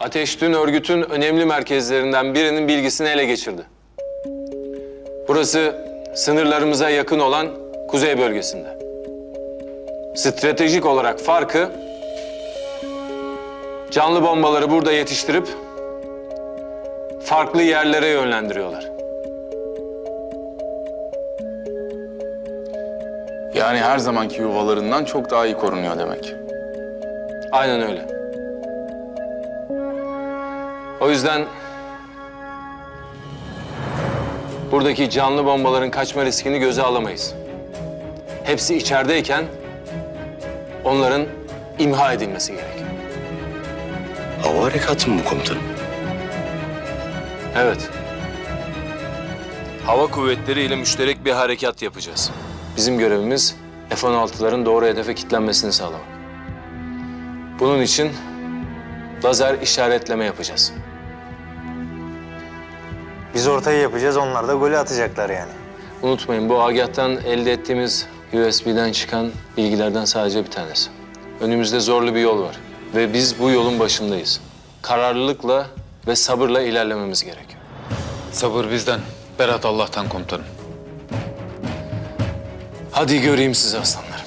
Ateş dün örgütün önemli merkezlerinden birinin bilgisini ele geçirdi. Burası sınırlarımıza yakın olan kuzey bölgesinde. Stratejik olarak farkı canlı bombaları burada yetiştirip farklı yerlere yönlendiriyorlar. Yani her zamanki yuvalarından çok daha iyi korunuyor demek. Aynen öyle. O yüzden buradaki canlı bombaların kaçma riskini göze alamayız. Hepsi içerideyken onların imha edilmesi gerekiyor. Hava harekatı mı bu komutanım? Evet. Hava kuvvetleri ile müşterek bir harekat yapacağız. Bizim görevimiz F-16'ların doğru hedefe kilitlenmesini sağlamak. Bunun için lazer işaretleme yapacağız. Biz ortayı yapacağız, onlar da golü atacaklar yani. Unutmayın bu agahtan elde ettiğimiz USB'den çıkan bilgilerden sadece bir tanesi. Önümüzde zorlu bir yol var ve biz bu yolun başındayız. Kararlılıkla ve sabırla ilerlememiz gerekiyor. Sabır bizden, Berat Allah'tan komutanım. Hadi göreyim sizi aslanlarım.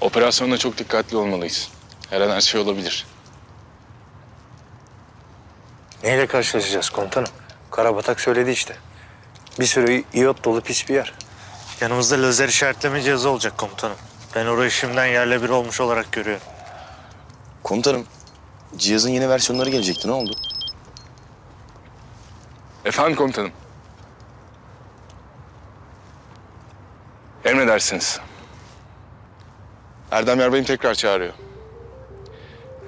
Operasyonda çok dikkatli olmalıyız. Her an her şey olabilir. Neyle karşılaşacağız komutanım? Karabatak söyledi işte. Bir sürü iyot dolu pis bir yer. Yanımızda lazer işaretleme cihazı olacak komutanım. Ben orayı şimdiden yerle bir olmuş olarak görüyorum. Komutanım, cihazın yeni versiyonları gelecekti. Ne oldu? Efendim komutanım. Emredersiniz. Erdem Yarbay'ım tekrar çağırıyor.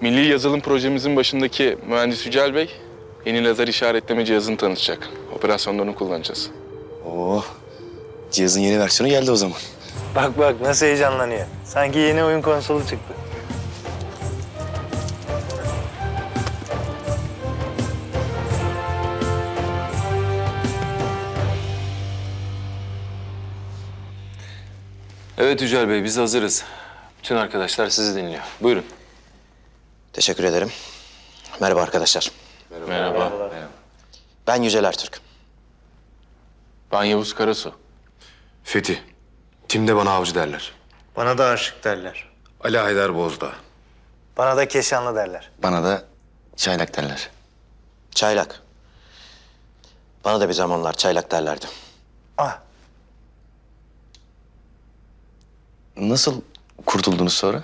Milli yazılım projemizin başındaki mühendis Yücel Bey yeni lazer işaretleme cihazını tanıtacak. Operasyonda onu kullanacağız. Oo, cihazın yeni versiyonu geldi o zaman. Bak bak nasıl heyecanlanıyor. Sanki yeni oyun konsolu çıktı. Evet Yücel Bey biz hazırız. Bütün arkadaşlar sizi dinliyor. Buyurun. Teşekkür ederim. Merhaba arkadaşlar. Merhaba. Ben Yücel Ertürk. Ben Yavuz Karasu. Fethi. Timde bana avcı derler. Bana da aşık derler. Ali Haydar Bozdağ. Bana da keşanlı derler. Bana da çaylak derler. Çaylak. Bana da bir zamanlar çaylak derlerdi. Ah Nasıl kurtuldunuz sonra?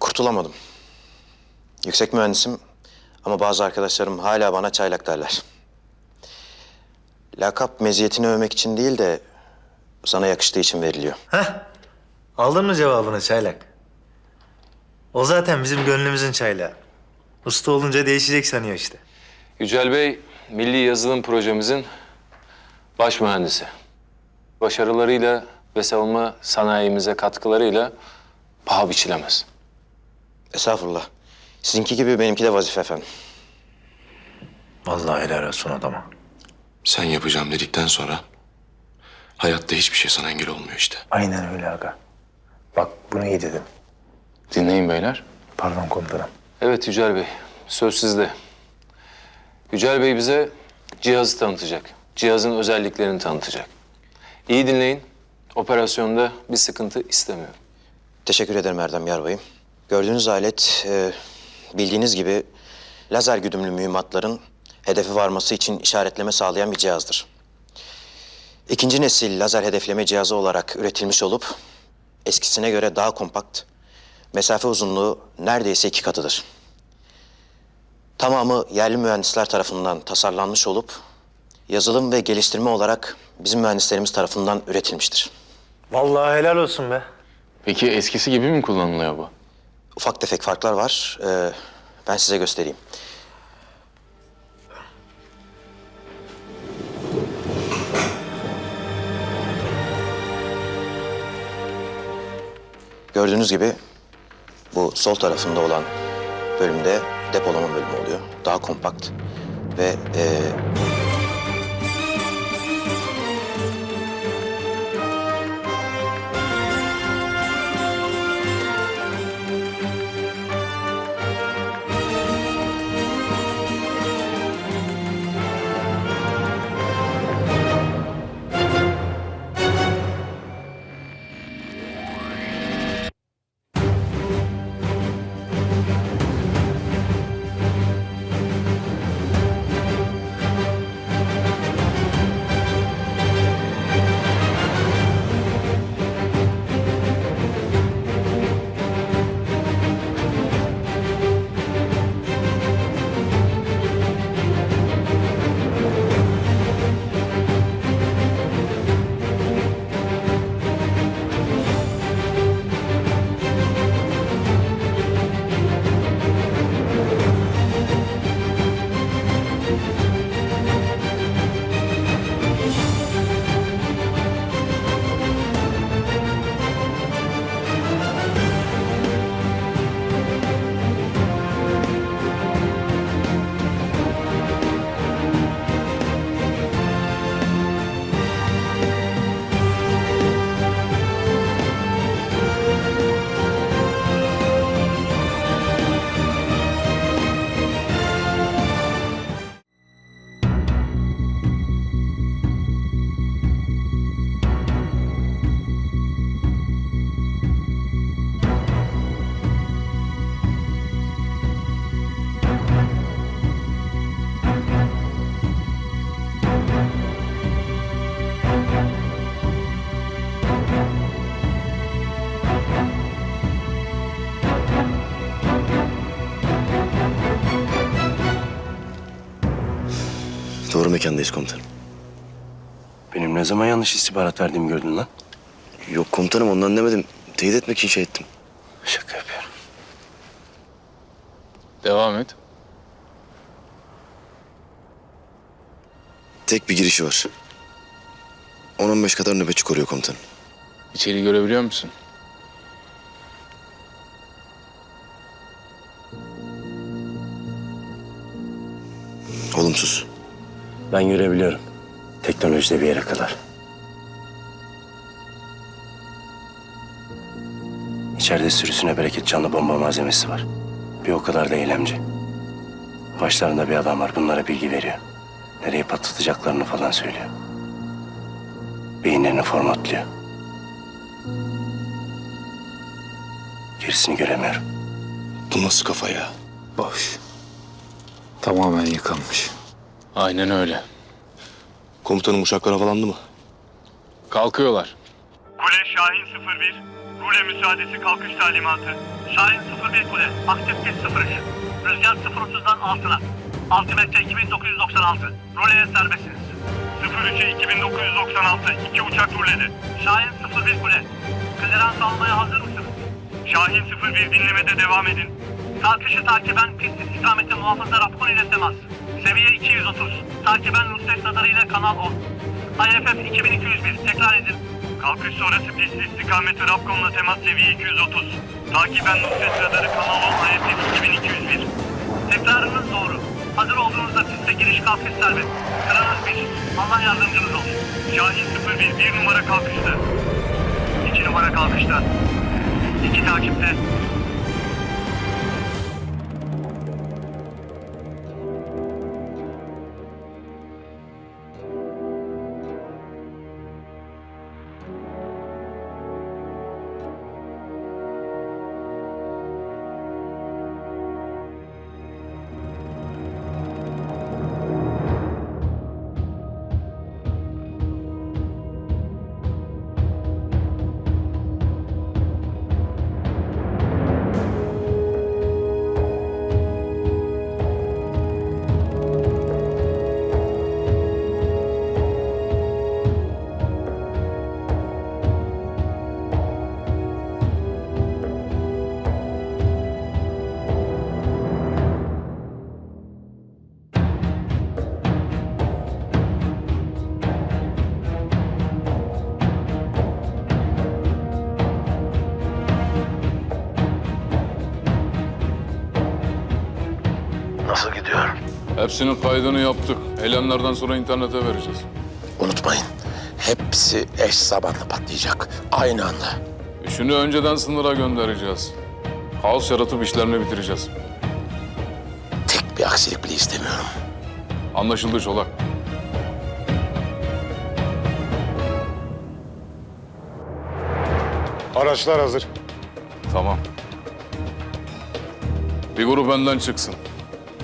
Kurtulamadım. Yüksek mühendisim ama bazı arkadaşlarım hala bana çaylak derler. Lakap meziyetini övmek için değil de sana yakıştığı için veriliyor. aldın mı cevabını çaylak? O zaten bizim gönlümüzün çaylağı. Usta olunca değişecek sanıyor işte. Yücel Bey milli yazılım projemizin baş mühendisi. Başarılarıyla ve savunma sanayimize katkılarıyla paha biçilemez. Estağfurullah. Sizinki gibi benimki de vazife efendim. Vallahi helal olsun adama. Sen yapacağım dedikten sonra hayatta hiçbir şey sana engel olmuyor işte. Aynen öyle aga. Bak bunu iyi dedin. Dinleyin beyler. Pardon komutanım. Evet Yücel Bey, söz sizde. Yücel Bey bize cihazı tanıtacak. Cihazın özelliklerini tanıtacak. İyi dinleyin. Operasyonda bir sıkıntı istemiyorum. Teşekkür ederim Erdem Yarbay'ım. Gördüğünüz alet e, bildiğiniz gibi lazer güdümlü mühimmatların hedefe varması için işaretleme sağlayan bir cihazdır. İkinci nesil lazer hedefleme cihazı olarak üretilmiş olup eskisine göre daha kompakt, mesafe uzunluğu neredeyse iki katıdır. Tamamı yerli mühendisler tarafından tasarlanmış olup yazılım ve geliştirme olarak bizim mühendislerimiz tarafından üretilmiştir. Vallahi helal olsun be. Peki eskisi gibi mi kullanılıyor bu? Ufak tefek farklar var. Ee, ben size göstereyim. Gördüğünüz gibi bu sol tarafında olan bölümde depolama bölümü oluyor. Daha kompakt ve e, mekandayız komutanım. Benim ne zaman yanlış istihbarat verdiğimi gördün lan? Yok komutanım ondan demedim. Teyit etmek için şey ettim. Şaka yapıyorum. Devam et. Tek bir girişi var. 10-15 kadar nöbetçi koruyor komutanım. İçeri görebiliyor musun? Olumsuz. Ben görebiliyorum. Teknolojide bir yere kadar. İçeride sürüsüne bereket canlı bomba malzemesi var. Bir o kadar da eylemci. Başlarında bir adam var. Bunlara bilgi veriyor. Nereye patlatacaklarını falan söylüyor. Beyinlerini formatlıyor. Gerisini göremiyorum. Bu nasıl kafa ya? Boş. Tamamen yıkanmış. Aynen öyle. Komutanım uçaklar havalandı mı? Kalkıyorlar. Kule Şahin 01. Rule müsaadesi kalkış talimatı. Şahin 01 kule. Aktif pist 03. Rüzgar 030'dan altına. Altimetre 2996. Ruleye serbestsiniz. 03'e 2996. İki uçak rulede. Şahin 01 kule. Klerans almaya hazır mısınız? Şahin 01 dinlemede devam edin. Kalkışı takiben pist istikameti muhafızlar Afkon ile temas. Seviye 230. Takiben Nusret radarı ile kanal 10. IFF 2201 tekrar edin. Kalkış sonrası pist istikameti Rapcom'la temas seviye 230. Takiben Nusret radarı kanal 10 IFF 2201. Tekrarınız doğru. Hazır olduğunuzda piste giriş kalkış serbest. Sıranız 1. Allah yardımcınız olsun. Şahin 01 1 numara kalkışta. 2 numara kalkışta. 2 takipte. Nasıl gidiyor? Hepsinin kaydını yaptık. Eylemlerden sonra internete vereceğiz. Unutmayın. Hepsi eş zamanlı patlayacak. Aynı anda. Üçünü önceden sınıra göndereceğiz. Kaos yaratıp işlerini bitireceğiz. Tek bir aksilik bile istemiyorum. Anlaşıldı Çolak. Araçlar hazır. Tamam. Bir grup önden çıksın.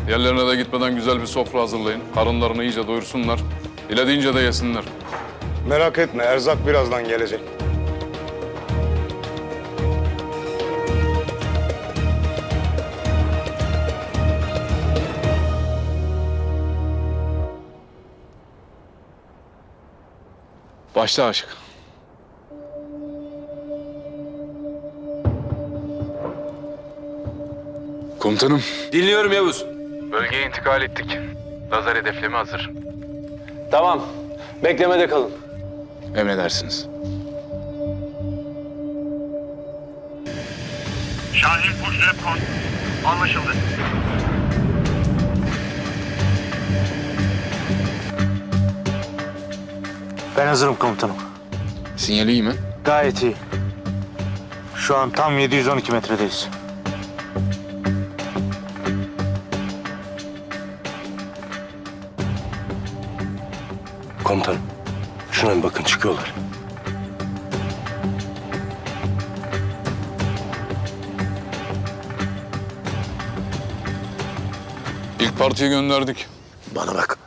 Yerlerine de gitmeden güzel bir sofra hazırlayın. Karınlarını iyice doyursunlar. Dilediğince de yesinler. Merak etme erzak birazdan gelecek. Başla aşık. Komutanım. Dinliyorum Yavuz. Bölgeye intikal ettik. Lazer hedefleme hazır. Tamam. Beklemede kalın. Emredersiniz. Şahin Push Repcon. Anlaşıldı. Ben hazırım komutanım. Sinyali iyi mi? Gayet iyi. Şu an tam 712 metredeyiz. Komutanım. Şuna bir bakın çıkıyorlar. İlk partiyi gönderdik. Bana bak.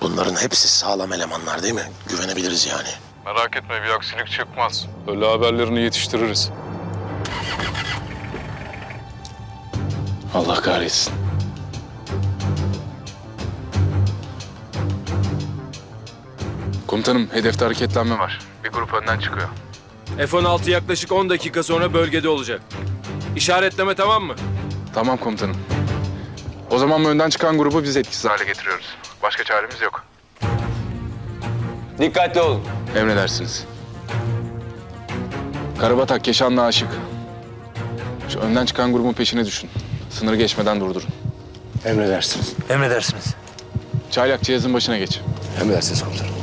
Bunların hepsi sağlam elemanlar değil mi? Güvenebiliriz yani. Merak etme bir aksilik çıkmaz. Öyle haberlerini yetiştiririz. Allah kahretsin. Komutanım hedefte hareketlenme var. Bir grup önden çıkıyor. F-16 yaklaşık 10 dakika sonra bölgede olacak. İşaretleme tamam mı? Tamam komutanım. O zaman önden çıkan grubu biz etkisiz hale getiriyoruz. Başka çaremiz yok. Dikkatli olun. Emredersiniz. Karabatak, Keşan'la Aşık. Şu önden çıkan grubun peşine düşün. Sınırı geçmeden durdurun. Emredersiniz. Emredersiniz. Çaylak cihazın başına geç. Emredersiniz komutanım.